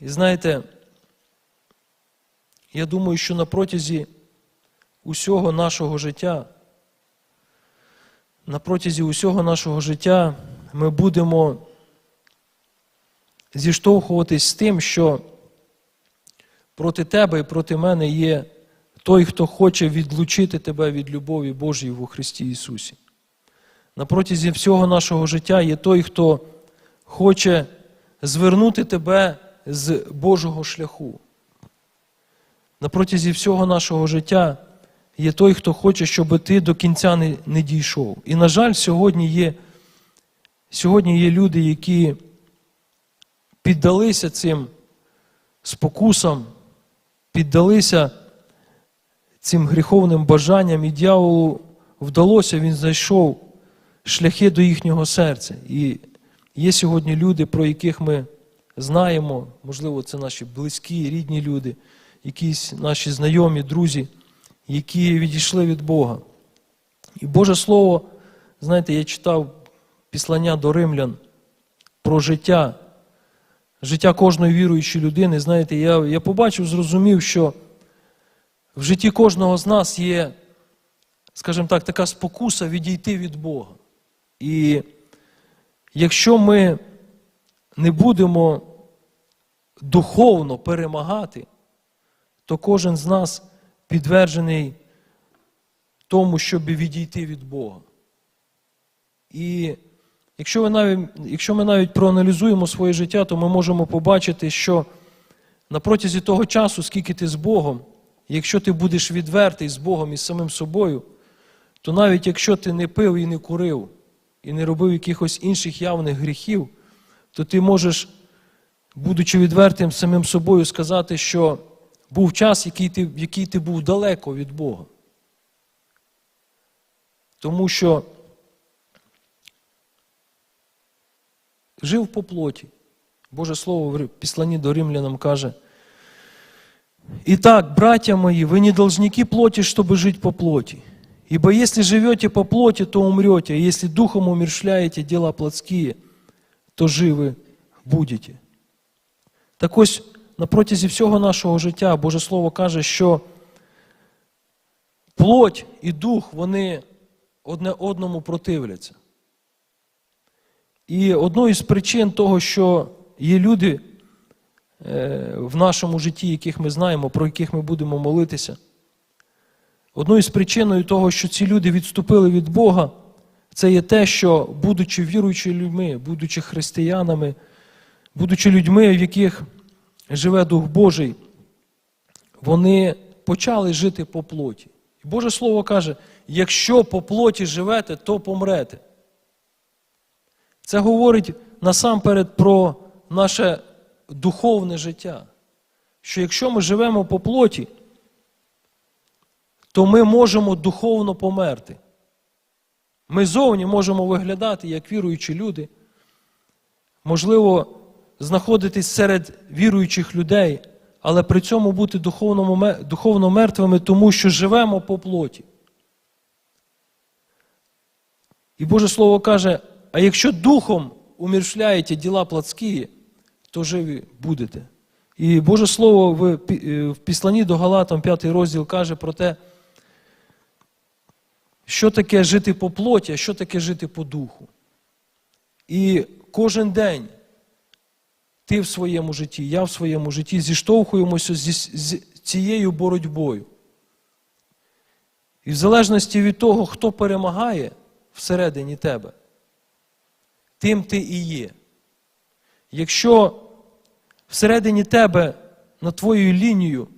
І знаєте, я думаю, що на протязі усього нашого життя, на протязі усього нашого життя ми будемо зіштовхуватись з тим, що проти тебе і проти мене є той, хто хоче відлучити тебе від любові Божої у Христі Ісусі. На протязі всього нашого життя є той, хто хоче звернути тебе з Божого шляху. На протязі всього нашого життя є той, хто хоче, щоб ти до кінця не, не дійшов. І, на жаль, сьогодні є, сьогодні є люди, які піддалися цим спокусам, піддалися цим гріховним бажанням, і дьяволу вдалося, він знайшов шляхи до їхнього серця. І є сьогодні люди, про яких ми знаємо, можливо, це наші близькі, рідні люди, якісь наші знайомі, друзі, які відійшли від Бога. І Боже Слово, знаєте, я читав післання до римлян про життя, життя кожної віруючої людини. Знаєте, я, я побачив, зрозумів, що в житті кожного з нас є, скажімо так, така спокуса відійти від Бога. І якщо ми не будемо духовно перемагати, то кожен з нас підтверджений тому, щоб відійти від Бога. І якщо, ви навіть, якщо ми навіть проаналізуємо своє життя, то ми можемо побачити, що на протязі того часу, скільки ти з Богом, якщо ти будеш відвертий з Богом і з самим собою, то навіть якщо ти не пив і не курив, і не робив якихось інших явних гріхів, то ти можеш, будучи відвертим самим собою, сказати, що був час, який ти, який ти був далеко від Бога. Тому що жив по плоті. Боже Слово в післанні до римлянам каже. Итак, братья мои, вы не должники плоти, чтобы жить по плоти. Ибо если живете по плоти, то умрете, а если духом умершляете дела плотские, то живы будете. Так ось на протязі всього нашого життя Боже Слово каже, що плоть і дух, вони одне одному противляться. І одною з причин того, що є люди е, в нашому житті, яких ми знаємо, про яких ми будемо молитися, одною з причиною того, що ці люди відступили від Бога, це є те, що, будучи віруючими людьми, будучи християнами, будучи людьми, в яких живе Дух Божий, вони почали жити по плоті. І Боже Слово каже: якщо по плоті живете, то помрете. Це говорить насамперед про наше духовне життя. Що якщо ми живемо по плоті, то ми можемо духовно померти. Ми зовні можемо виглядати як віруючі люди, можливо, знаходитись серед віруючих людей, але при цьому бути духовно, мертвими, тому що живемо по плоті. І Боже Слово каже, а якщо духом умершляєте діла плотські, то живі будете. І Боже Слово в в Післанні до Галатам, 5 розділ, каже про те, що таке жити по плоті, а що таке жити по духу. І кожен день ти в своєму житті, я в своєму житті зіштовхуємося з, цією боротьбою. І в залежності від того, хто перемагає всередині тебе, тим ти і є. Якщо всередині тебе на твою лінію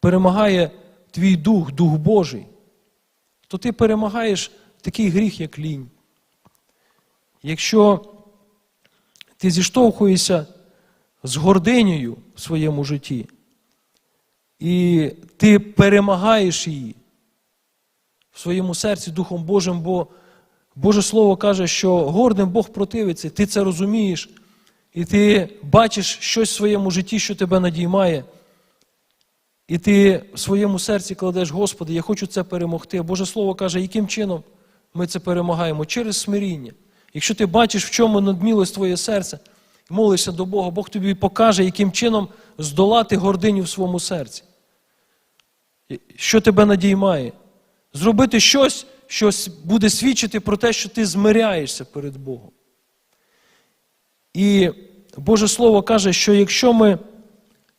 перемагає твій дух, дух Божий, то ти перемагаєш такий гріх, як лінь. Якщо ти зіштовхуєшся з гординею в своєму житті, і ти перемагаєш її в своєму серці Духом Божим, бо Боже Слово каже, що гордим Бог противиться, ти це розумієш, і ти бачиш щось в своєму житті, що тебе надіймає. І ти в своєму серці кладеш, Господи, я хочу це перемогти. Боже Слово каже, яким чином ми це перемагаємо? Через смиріння. Якщо ти бачиш, в чому надмілость твоє серце, молишся до Бога, Бог тобі покаже, яким чином здолати гординю в своєму серці. Що тебе надіймає? Зробити щось, що буде свідчити про те, що ти змиряєшся перед Богом. І Боже Слово каже, що якщо ми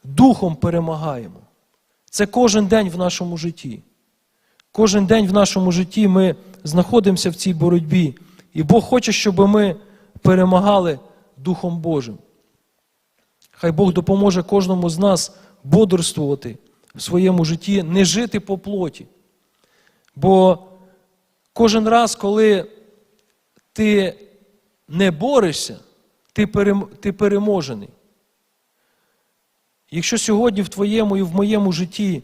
духом перемагаємо, це кожен день в нашому житті. Кожен день в нашому житті ми знаходимося в цій боротьбі. І Бог хоче, щоб ми перемагали Духом Божим. Хай Бог допоможе кожному з нас бодрствувати в своєму житті, не жити по плоті. Бо кожен раз, коли ти не борешся, ти, переможений. Якщо сьогодні в твоєму і в моєму житті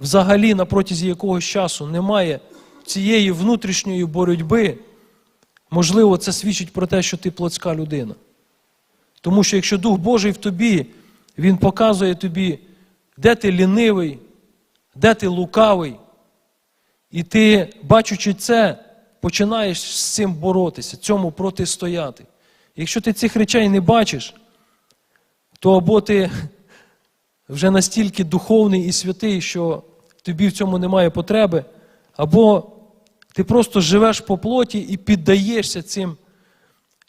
взагалі на протязі якогось часу немає цієї внутрішньої боротьби, можливо, це свідчить про те, що ти плотська людина. Тому що якщо Дух Божий в тобі, Він показує тобі, де ти лінивий, де ти лукавий, і ти, бачучи це, починаєш з цим боротися, цьому протистояти. Якщо ти цих речей не бачиш, то або ти вже настільки духовний і святий, що тобі в цьому немає потреби, або ти просто живеш по плоті і піддаєшся цим,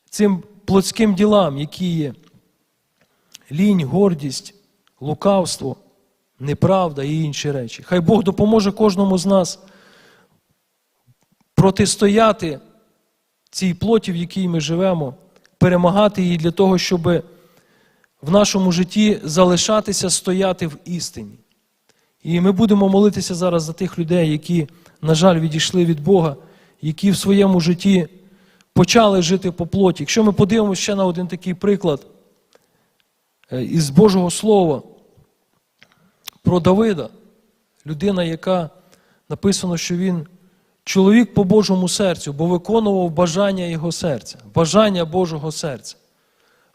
цим плотським ділам, які є лінь, гордість, лукавство, неправда і інші речі. Хай Бог допоможе кожному з нас протистояти цій плоті, в якій ми живемо, перемагати її для того, щоб в нашому житті залишатися стояти в істині. І ми будемо молитися зараз за тих людей, які, на жаль, відійшли від Бога, які в своєму житті почали жити по плоті. Якщо ми подивимося ще на один такий приклад е, із Божого Слова про Давида, людина, яка написано, що він чоловік по Божому серцю, бо виконував бажання його серця, бажання Божого серця.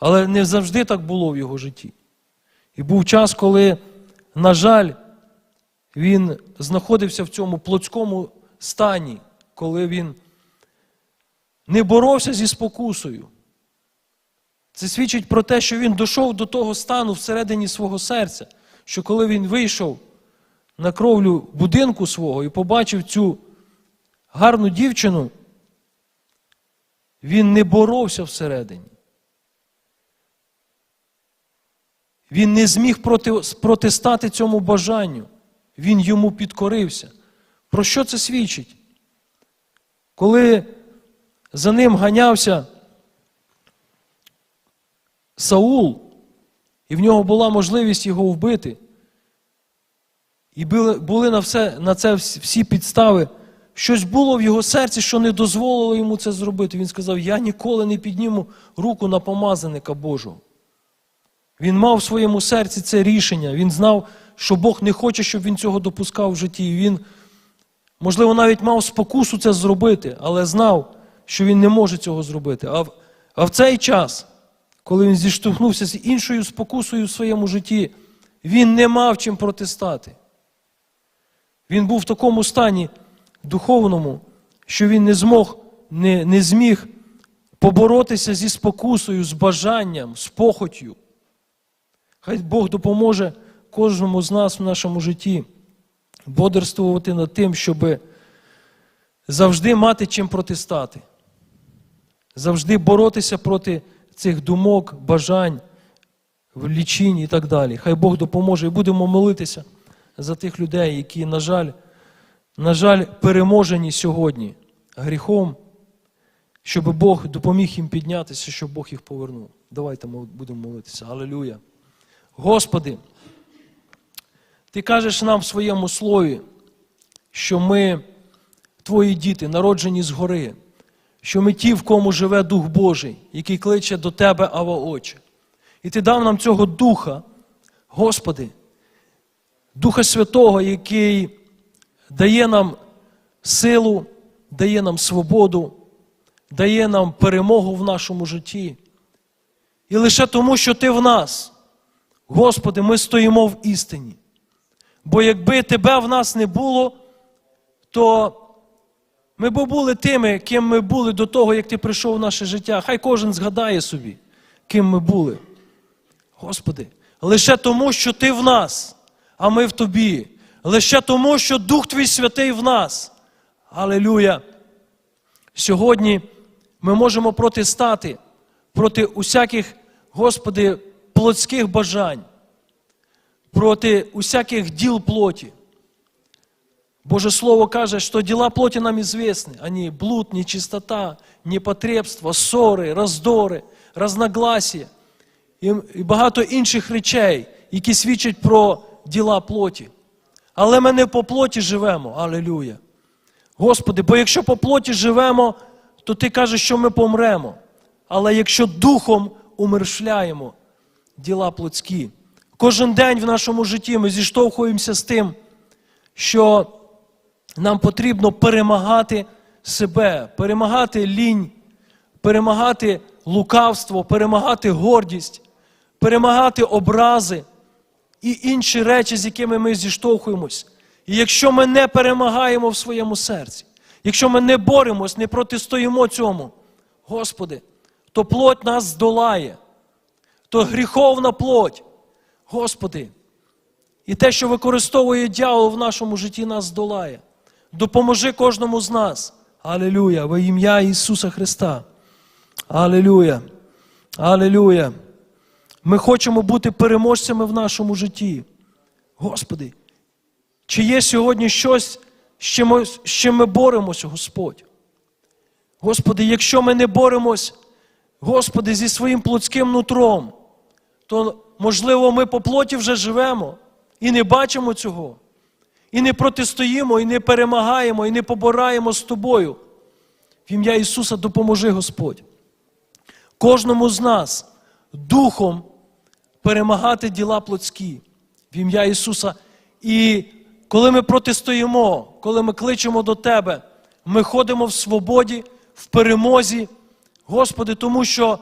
Але не завжди так було в його житті. І був час, коли, на жаль, він знаходився в цьому плотському стані, коли він не боровся зі спокусою. Це свідчить про те, що він дійшов до того стану всередині свого серця, що коли він вийшов на кровлю будинку свого і побачив цю гарну дівчину, він не боровся всередині. Він не зміг проти, протистати цьому бажанню. Він йому підкорився. Про що це свідчить? Коли за ним ганявся Саул, і в нього була можливість його вбити, і були на, все, на це всі підстави, щось було в його серці, що не дозволило йому це зробити. Він сказав: Я ніколи не підніму руку на помазаника Божого. Він мав в своєму серці це рішення. Він знав, що Бог не хоче, щоб він цього допускав в житті. Він, можливо, навіть мав спокусу це зробити, але знав, що він не може цього зробити. А в, а в цей час, коли він зіштовхнувся з іншою спокусою в своєму житті, він не мав чим протистати. Він був в такому стані духовному, що він не змог, не, не зміг поборотися зі спокусою, з бажанням, з похотю. Хай Бог допоможе кожному з нас в нашому житті бодрствувати над тим, щоб завжди мати чим протистати, завжди боротися проти цих думок, бажань, лічінь і так далі. Хай Бог допоможе і будемо молитися за тих людей, які, на жаль, на жаль, переможені сьогодні гріхом, щоб Бог допоміг їм піднятися, щоб Бог їх повернув. Давайте будемо молитися. Аллилуйя. Господи, Ти кажеш нам в своєму слові, що ми, Твої діти, народжені згори, що ми ті, в кому живе Дух Божий, який кличе до Тебе, Ава Отче. І Ти дав нам цього Духа, Господи, Духа Святого, який дає нам силу, дає нам свободу, дає нам перемогу в нашому житті. І лише тому, що Ти в нас. Господи, ми стоїмо в істині. Бо якби Тебе в нас не було, то ми б були тими, ким ми були до того, як Ти прийшов в наше життя. Хай кожен згадає собі, ким ми були. Господи, лише тому, що Ти в нас, а ми в Тобі. Лише тому, що Дух Твій святий в нас. Алілюя! Сьогодні ми можемо протистати проти усяких, Господи, плотських бажань, проти усяких діл плоті. Боже Слово каже, что дела плоти нам известны. Они блуд, нечистота, непотребство, ссори, роздори, разногласия і багато інших речей, які свідчать про діла плоті. Але ми не по плоті живемо. Алілюя. Господи, бо якщо по плоті живемо, то Ти кажеш, що ми помремо. Але якщо духом умершляємо діла плотські, кожен день в нашому житті ми зіштовхуємося з тим, що нам потрібно перемагати себе, перемагати лінь, перемагати лукавство, перемагати гордість, перемагати образи і інші речі, з якими ми зіштовхуємось. І якщо ми не перемагаємо в своєму серці, якщо ми не боремось, не протистоїмо цьому, Господи, то плоть нас здолає, то гріховна плоть, Господи, і те, що використовує дьявол в нашому житті, нас здолає. Допоможи кожному з нас. Алілюя, во ім'я Ісуса Христа. Алілюя. Алілюя. Ми хочемо бути переможцями в нашому житті. Господи, чи є сьогодні щось, з чим з чим ми боремося, Господь? Господи, якщо ми не боремось, Господи, зі своїм плотським нутром, то, можливо, ми по плоті вже живемо і не бачимо цього, і не протистоїмо, і не перемагаємо, і не побораємо з Тобою. В ім'я Ісуса допоможи Господь. Кожному з нас духом перемагати діла плотські в ім'я Ісуса. І коли ми протистоїмо, коли ми кличемо до Тебе, ми ходимо в свободі, в перемозі, Господи, тому що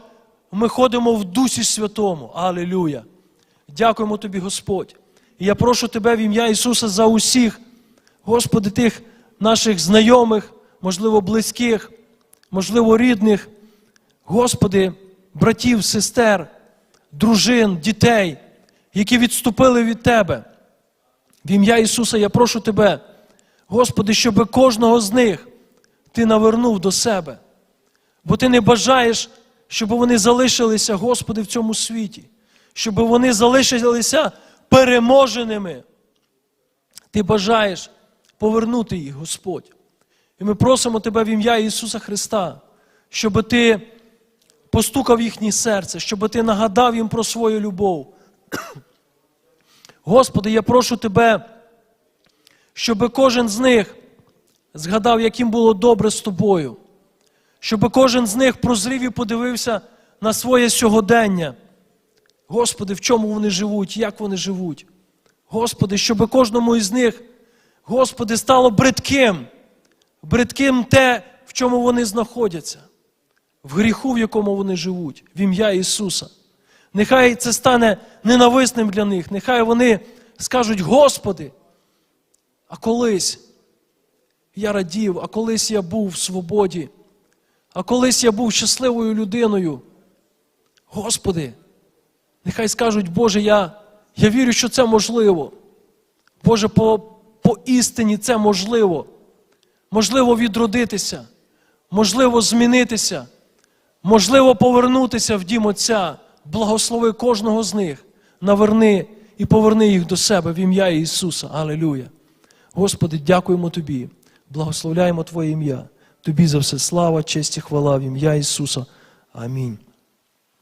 ми ходимо в Дусі Святому. Алілюя. Дякуємо Тобі, Господь. І я прошу Тебе в ім'я Ісуса за усіх, Господи, тих наших знайомих, можливо, близьких, можливо, рідних, Господи, братів, сестер, дружин, дітей, які відступили від Тебе. В ім'я Ісуса я прошу Тебе, Господи, щоб кожного з них Ти навернув до себе. Бо Ти не бажаєш, щоб вони залишилися, Господи, в цьому світі, щоб вони залишилися переможеними. Ти бажаєш повернути їх, Господь. І ми просимо Тебе в ім'я Ісуса Христа, щоб Ти постукав їхнє серце, щоб Ти нагадав їм про свою любов. Господи, я прошу Тебе, щоб кожен з них згадав, яким було добре з тобою, щоб кожен з них прозрів і подивився на своє сьогодення. Господи, в чому вони живуть, як вони живуть. Господи, щоб кожному із них, Господи, стало бридким, бридким те, в чому вони знаходяться, в гріху, в якому вони живуть, в ім'я Ісуса. Нехай це стане ненависним для них, нехай вони скажуть, Господи, а колись я радів, а колись я був в свободі, а колись я був щасливою людиною. Господи, нехай скажуть, Боже, я, я вірю, що це можливо. Боже, по, по істині це можливо. Можливо відродитися, можливо змінитися, можливо повернутися в дім Отця. Благослови кожного з них, наверни і поверни їх до себе в ім'я Ісуса. Алілюя. Господи, дякуємо Тобі, благословляємо Твоє ім'я. Тобі за все слава, честь і хвала в ім'я Ісуса. Амінь.